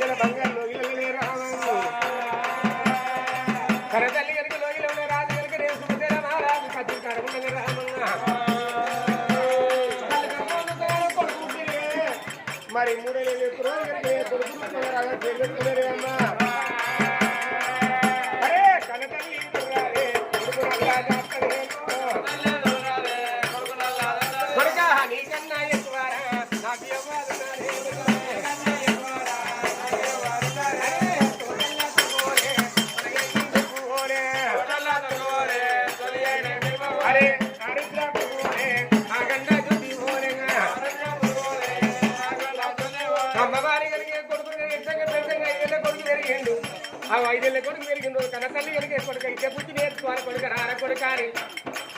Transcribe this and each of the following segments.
బంగారు రాము రాజు నేను సుమతేర మహారాజు రామన్న. మరి మూడేళ్ళు ఎప్పుడు కొడుకు రాగా చెల్లుతున్నారు అమ్మా? ఆ ఐదేళ్ళ కొడుకు పెరిగిన రోజు కన్న తల్లి కనుక కొడుకు ఇచ్చే బుద్ధి నేర్చుకోవాలి కొడుకు రార కొడుకు అని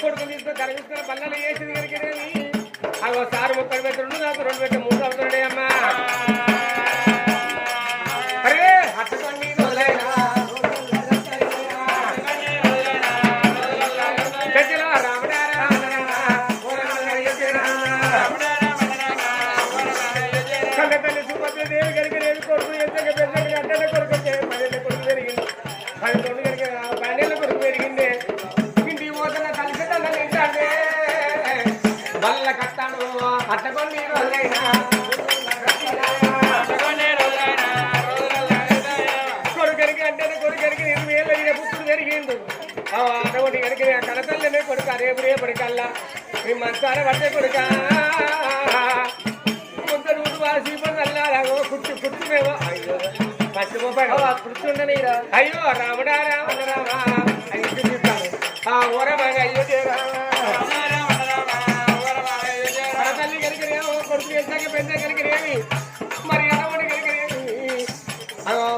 కొడుకు తీసుకుని కనిపిస్తున్న బల్లలు వేసింది కనుక అవి ఒకసారి ముప్పై పెట్టు నాకు రెండు పెట్ట మూడు అవుతున్నాడే అమ్మా. కొడుక రేపు రేపటి కల్లా. మీ మంచాన పడితే కొడుకా. అయ్యో రాముడా రామ రామ అయ్యో చూపిస్తాను. ఆ ఓరమాగ అయ్యో తల్లి కనుక కొడుకు ఎంతగా పెద్ద కనుక మరి అటువంటి కనుక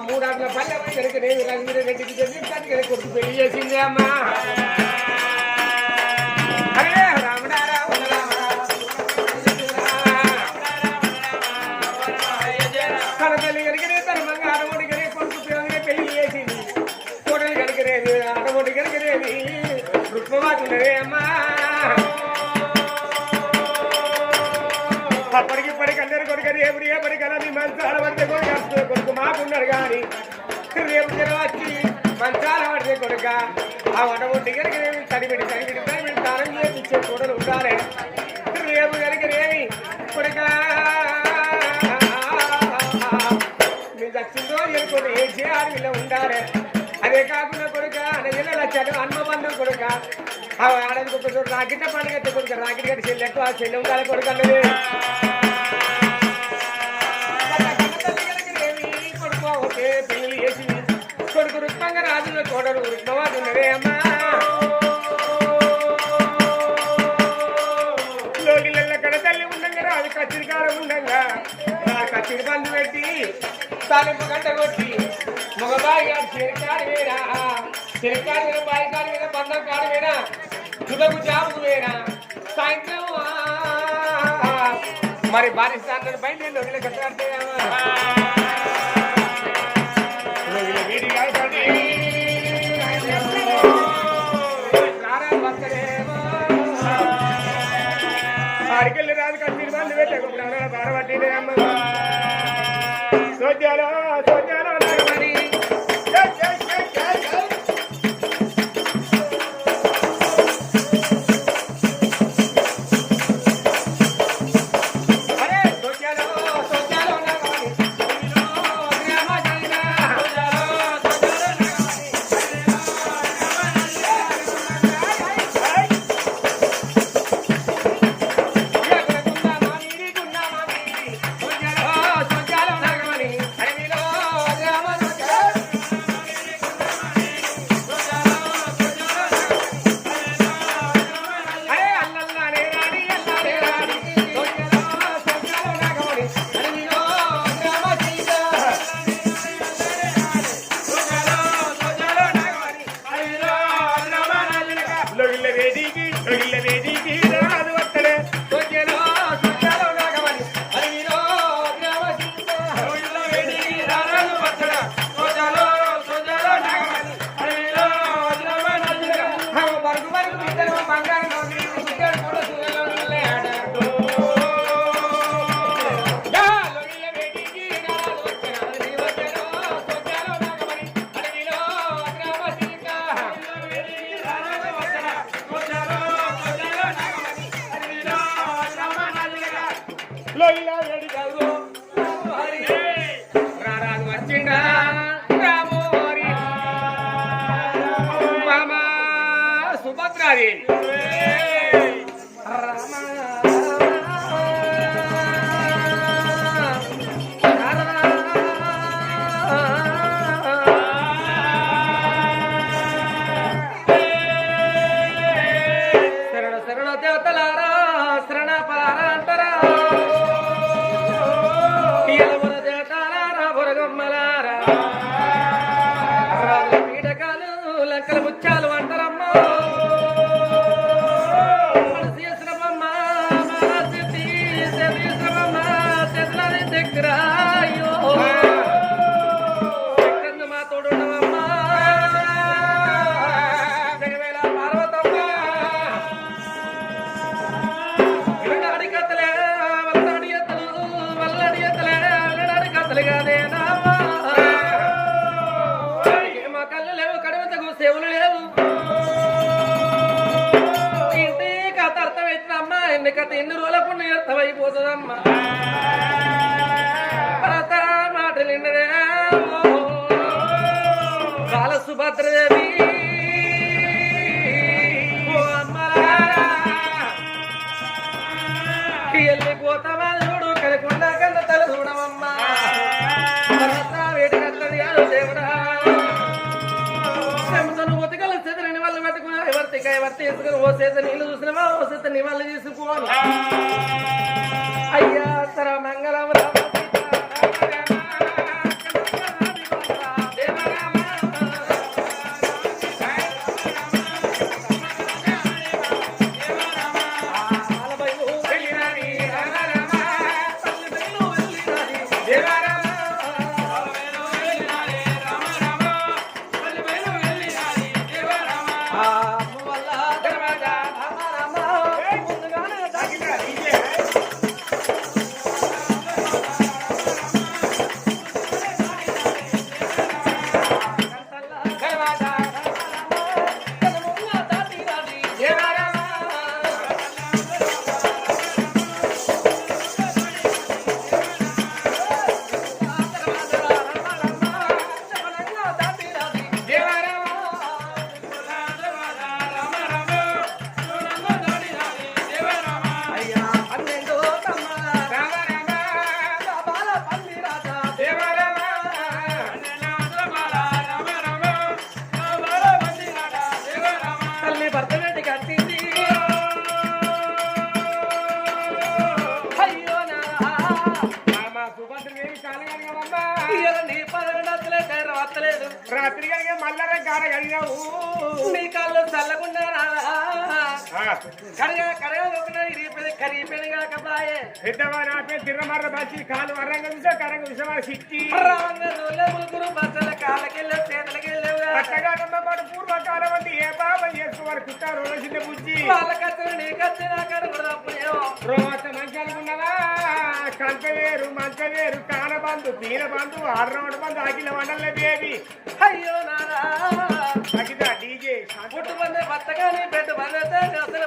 మూడాట్ల పల్లె కనుక రేమి రెడ్డికి చెల్లించాను కొడుకు పెళ్ళి చేసింది అమ్మా. మాకున్నాడు కానీ రేపు జన వచ్చి మంచాల పడితే కొడుక ఆ వడబొట్టి కనుక రేమి తడిబిడి తడిబిడి తడిబిడి తానం చేసి ఇచ్చే కూడలు ఉండాలి రేపు కనుక రేమి కొడుక నీ దక్షిణలో ఎనుకొని ఏ చేయాలి ఉండాలి అదే కాకుండా కొడుక అనగిన లక్షలు హనుమబంధం కొడుక ఆ ఆడది ఒక రాకెట్ పండుగ కొడుక రాకెట్ గట్టి చెల్లి ఎక్కువ చెల్లి ఉండాలి కొడుకు అన్నది కోడలు రుక్మవాదు ఉన్నదే అమ్మా లోగిళ్ళ కడ తల్లి ఉండంగా అది కచ్చిరికారం ఉండంగా నా కచ్చిరి పండు పెట్టి తలుపు గంట కొట్టి మగబాయి గారు చిరకాడు వేరా చిరకాడు మీద బాయి కాడు మీద బంధం కాడు వేరా తులకు జాబు వేరా సాయంత్రం మరి భారీ పై బయట లోగిళ్ళ కట్టాడే కట్టి మంది అమ్మ lo ilaya ligado లెక్కల సుభద్రదేవి ఎల్లి పోతామా చూడు కలికుండా కంద తల చూడమమ్మా వేటి కట్టది కాదు దేవుడా శ్రమతను బతికలు చేతని వాళ్ళు పెట్టుకున్నా ఎవర్తిక ఎవరి ఓ చేత నీళ్ళు చూసినవా ఓ చేత నీ వాళ్ళు తీసుకోవాలి రామ రామ రామ పెద్దవారు ఆపే తిరమర్ర బసి కాలు వరంగ విసా కరంగ విసా సిట్టి పట్టగానమ్మవాడు పూర్వకాలం అంటే ఏ బాబా చేసుకోవాలి? కుట్ట రోజు చిన్న బుజ్జి. రోజు మంచి అనుకున్నావా కంకలేరు మంచలేరు కానబంధు పీనబంధు ఆర్రౌండ్ బంధు అఖిల వండల బేబీ అయ్యో నారా అఖిల డీజే పుట్టు బందే బత్తగానే బెడ్ బందే అసలు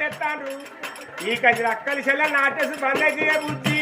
నాటేస్తాడు ఇక రక్కలి అక్కలి చెల్ల నాటేసి బంద్ అయ్యే బుజ్జి.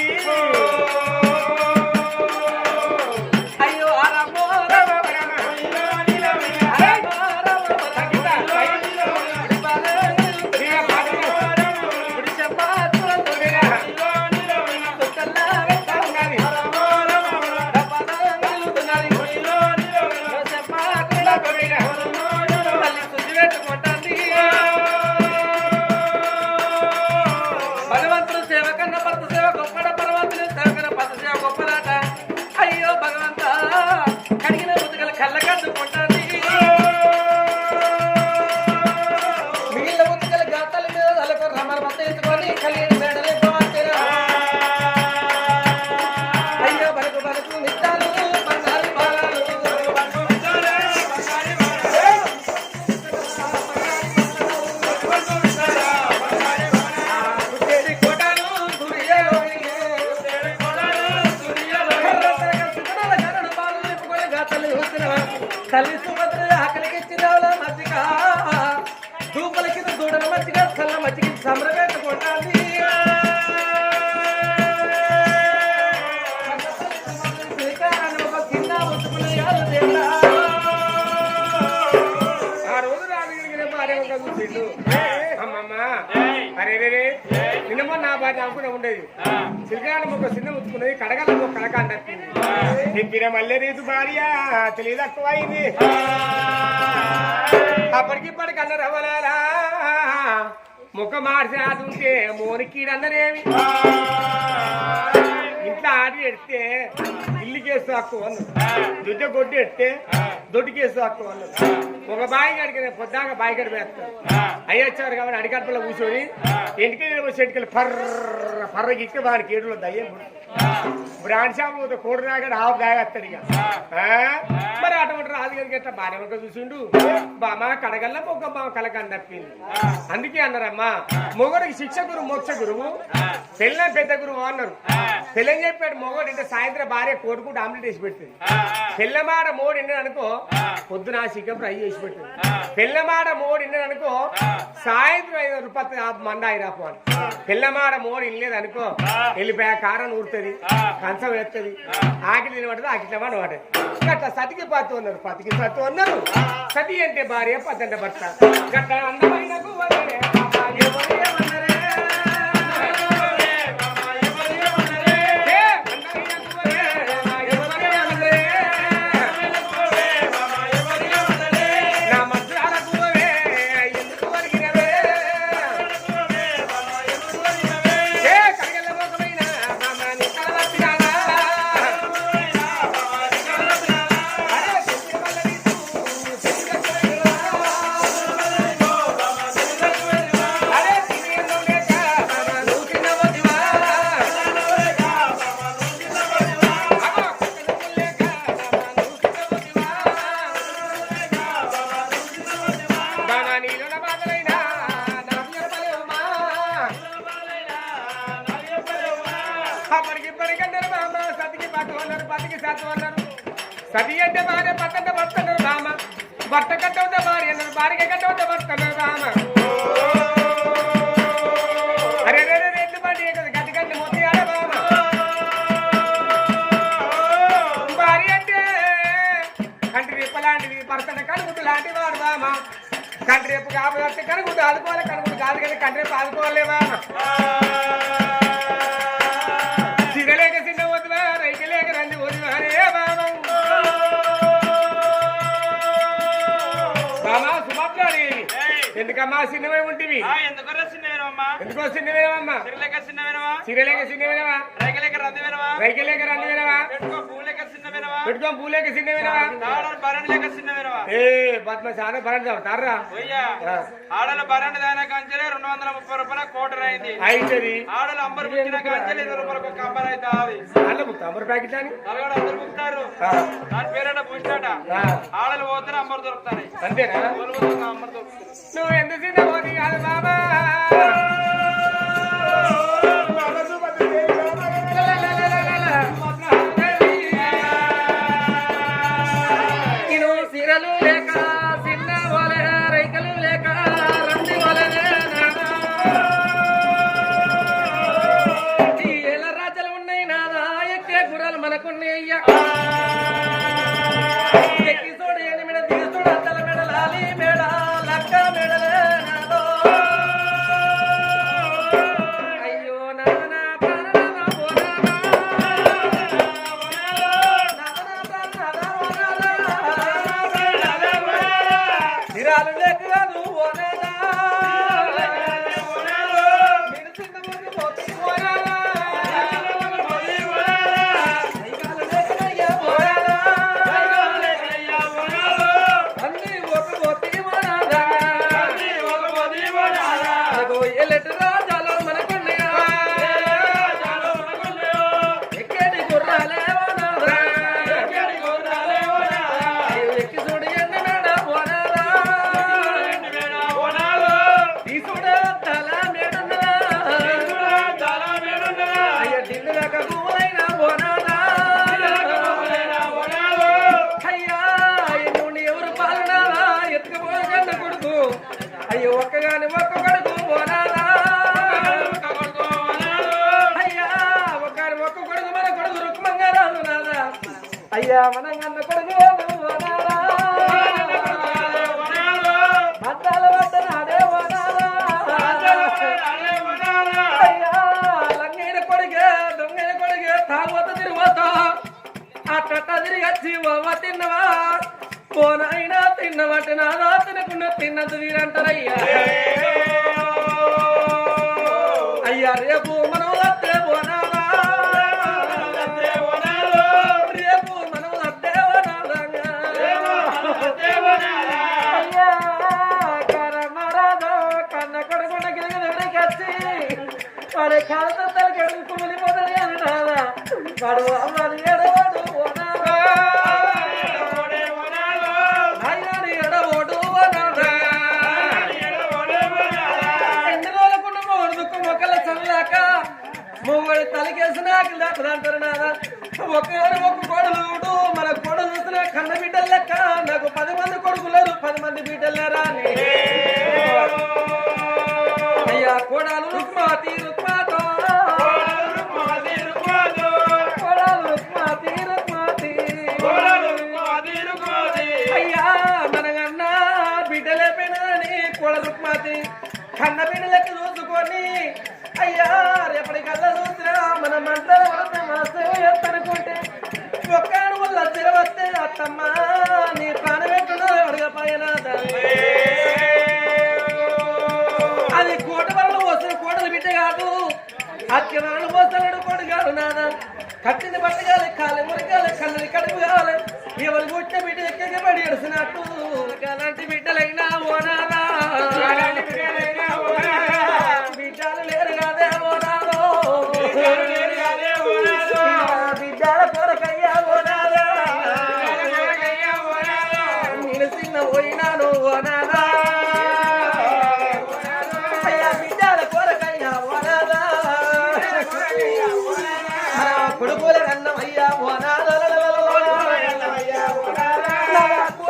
కడగల మొక్క కడక అని తప్పింది తిప్పిన మల్లె రీతు భార్య తెలియదు తక్కువ అయింది అప్పటికిప్పటికి అన్న రవలారా ముఖ మార్చి ఆదుంటే మోనికీడన్నరేమి ఇంట్లో ఆడి ఎడితే ఇల్లుకేస్తూ హక్కు అన్నాడు దుడ్డ కొట్టి ఎడితే హక్కు అన్నాడు ఒక బాయి గడికి పొద్దాక బాయి గడి వేస్తాడు అయ్యొచ్చారు కాబట్టి అడిగడపలో కూర్చొని ఇంటికి చెట్టుకెళ్ళి పర్ర పర్ర గిక్కి వాడికి ఏడులో దయ్యం బ్రాండ్ షాప్ పోతే కోడి రాగాడు ఆవు దాగేస్తాడు ఇక. ఆ? మరి అటువంటి రాజుగారికి ఎట్లా భార్య ఒక చూసిండు? బామా కడగల్ల ఒక బామ కలకని తప్పింది. అందుకే అన్నారమ్మా మొగడికి శిక్ష గురు మోక్ష గురువు. పెళ్ళ పెద్ద గురువు అన్నారు. పెళ్ళని చెప్పాడు మొగడు అంటే సాయంత్రం భార్య కోడుకుంటూ ఆమ్లెట్ వేసి పెడుతుంది. పెళ్ళమాట మోడు ఎండని అనుకో పొద్దున చికెన్ ఫ్రై చేసి పెట్టింది పెళ్ళమాట మోడు ఎండని అనుకో సాయంత్రం ఐదు రూపాయలు ఆ మంద ఐరాపు అని. పెళ్ళమాట మోడు ఇల్లేదు అనుకో వెళ్ళిపోయా కారం ఊరుతుంది కంచం వేస్తుంది ఆకిలి తినబడుతుంది ఆకిలి వాడు. గట్ట సతికి పత్తు ఉన్నారు పతికి సత్తు ఉన్నారు. సతి అంటే భార్య పతి అంటే భర్త అందమైన అన్నారు సతి అంటే భార్య పట్టంటే భర్త రామ. బామ్మ భర్త కట్టవుతే భార్య భార్య కట్టవుతే భర్త రామ. బామ్మ అరే రే రెండు బండి భార్య అంటే కంటి రేపు లాంటిది భర్త కనుగుడ్డు లాంటి వాడు కంటి రేపు కాబట్టి కనుగుడ్డు ఆదుకోవాలి కనుగుడ్డు కాదు కానీ కంటి రేపు ఆదుకోవాలి ఎందుకమ్మా? చిన్నవే ఉంటివి ఆ, ఎందుకురా చిన్నవేనమ్మా ఎందుకో చిన్నవేనమ్మా సిరిలేక చిన్నవేనవా సిగలేక చిన్నవేనవా రైకలేక రందివేనవా రైకలేక రందివేనవా పెట్టుకో పెట్టుకో పూలేక చాలా పరండి తారా ఆడల బరణి దాని కంచెలే రెండు వందల ముప్పై రూపాయల కోటర్ అయింది. అయితది. ఆడలు అంబరు పుట్టిన కంచెలు ఇరవై రూపాయలకు ఒక అంబర్ అయితే అల్ల తమరు ప్యాకెట్ అని అందరు ఆ, దాని పేరట ఆడలు పోతేనే అంబరు దొరుకుతాయి. అంతేనా? పోతే అంబరు దొరుకుతుంది నువ్వు ఎందుకు బాబా? ಗಾಯಲು అయ్యో ఒక్కగాని ఒక్క కొడుకు పోనాలా అయ్యా ఒక్కని ఒక్క కొడుకు మన కొడుకు రుక్మంగారాలు నాదా అయ్యా మనం అన్న కొడుకు తిన్నవాటి పోనైనా తిన్నవాటి నా తిన్నది వీరంటారయ్యా అయ్యా. రేపు మనం ছেলেরা పట్టగాలి కాలి మురగాలి కన్నది కడుపు కావాలి ఎవరు పుట్టిన బిడ్డ ఎక్కగా పడి ఎడుసినట్టు అలాంటి బిడ్డలైనా ఓనాలా బిడ్డలు లేరు కాదే ఓనాలో బిడ్డల కొరకయ్యా ఓనాలా నేను చిన్న పోయినాను ఓనాలా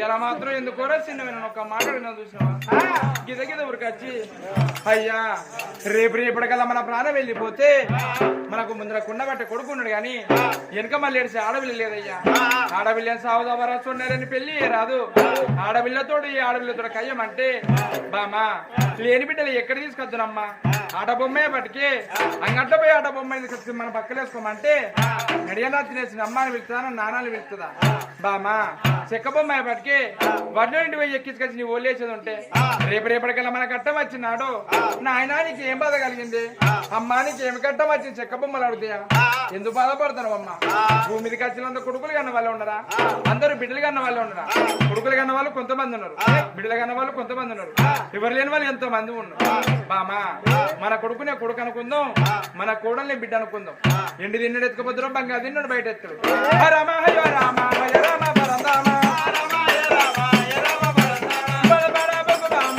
ఇలా మాత్రం ఎందుకు చిన్న విన్నాను ఒక మాట విన్నా చూసినావా? గిద గిద ఉరికొచ్చి అయ్యా రేపు రేపటికల్లా మన ప్రాణం వెళ్ళిపోతే మనకు ముందర కుండబట్ట కొడుకున్నాడు కానీ వెనక మళ్ళీ ఏడిసి ఆడపిల్ల లేదయ్యా. ఆడపిల్ల సావుదాబరా చూడారని పెళ్ళి రాదు. ఆడపిల్లతోటి ఈ ఆడపిల్లతోటి కయ్యమంటే బామా లేని బిడ్డలు ఎక్కడ తీసుకొద్దునమ్మా? ఆట బొమ్మే పట్టుకే అంగట్లో పోయి ఆట బొమ్మ తీసుకొచ్చి మన పక్కలేసుకోమంటే నడియనా తినేసిన అమ్మాని పిలుస్తుందా నాన్నని పిలుస్తుందా బామా చెక్క బొమ్మ పట్టుకే వడ్ల ఇంటి పోయి ఎక్కించుకొచ్చి నీ ఓలేసేది ఉంటే రేపు రేపటికల్లా మన కట్టం వచ్చినాడు. నాయనా నీకు ఏం బాధ కలిగింది? అమ్మా నీకు ఏమి కట్టం వచ్చింది? చెక్క బొమ్మలు అడుగుతాయా ఎందుకు బాధపడతాను అమ్మ? భూమి మీదకి వచ్చినంత కొడుకులు కన్న వాళ్ళు ఉండరా అందరూ బిడ్డలు కన్న వాళ్ళు ఉండరా కొడుకులు కన్న వాళ్ళు కొంతమంది ఉన్నారు. బిడ్డలు కన్న వాళ్ళు కొంతమంది ఉన్నారు. ఎవరు లేని వాళ్ళు ఎంతో మంది ఉన్నారు బామా మన కొడుకునే కొడుకు అనుకుందాం. మన కోడల్ని బిడ్డ అనుకుందాం. ఎండి తిన్నాడు ఎత్తుకపోతున్నాం బంగారు తిన్నాడు బయట ఎత్తుడు రామ హయ రామ హయ రామ పరందామ బల బల బొగ బామ,